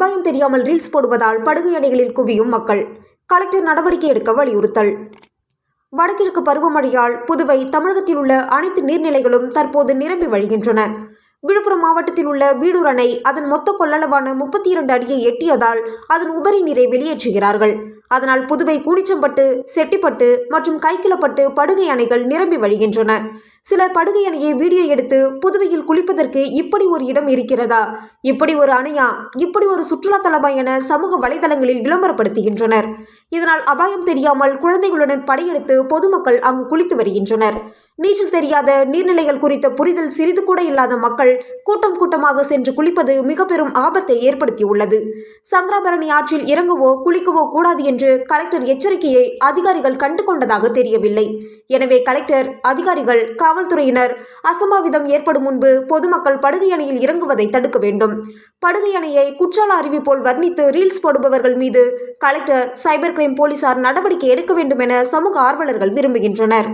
அபாயம் தெரியாமல் ரீல்ஸ் போடுவதால் படுகை அணைகளில் குவியும் மக்கள். கலெக்டர் நடவடிக்கை எடுக்க வலியுறுத்தல். வடகிழக்கு பருவமழையால் புதுவை தமிழகத்தில் உள்ள அனைத்து நீர்நிலைகளும் தற்போது நிரம்பி வழிகின்றன. விழுப்புரம் மாவட்டத்தில் உள்ள வீடூர் அணை அதன் மொத்த கொள்ளளவான முப்பத்தி இரண்டு அடியை எட்டியதால் அதன் உபரி நீரை வெளியேற்றுகிறார்கள். அதனால் புதுவை கூனிச்சம்பட்டு செட்டிப்பட்டு மற்றும் கைக்கிளப்பட்டு படுகை அணைகள் நிரம்பி வழிகின்றன. சிலர் படுகை அணையை வீடியோ எடுத்து புதுவையில் குளிப்பதற்கு இப்படி ஒரு இடம் இருக்கிறதா? இப்படி ஒரு அணையா? இப்படி ஒரு சுற்றுலா தலமா என சமூக வலைதளங்களில் விளம்பரப்படுத்துகின்றனர். இதனால் அபாயம் தெரியாமல் குழந்தைகளுடன் படையெடுத்து பொதுமக்கள் அங்கு குளித்து வருகின்றனர். நீச்சல் தெரியாத நீர்நிலைகள் குறித்த புரிதல் சிறிது கூட இல்லாத மக்கள் கூட்டம் கூட்டமாக சென்று குளிப்பது மிக பெரும் ஆபத்தை ஏற்படுத்தியுள்ளது. சங்கராபரணி ஆற்றில் இறங்கவோ குளிக்கவோ கூடாது என்று கலெக்டர் எச்சரிக்கையை அதிகாரிகள் கண்டு கொண்டதாக தெரியவில்லை. எனவே கலெக்டர் அதிகாரிகள் காவல்துறையினர் அசம்பாவிதம் ஏற்படும் முன்பு பொதுமக்கள் படுகை அணையில் இறங்குவதை தடுக்க வேண்டும். படுகை அணையை குற்றால அருவி போல் வர்ணித்து ரீல்ஸ் போடுபவர்கள் மீது கலெக்டர் சைபர் கிரைம் போலீசார் நடவடிக்கை எடுக்க வேண்டும் என சமூக ஆர்வலர்கள் விரும்புகின்றனர்.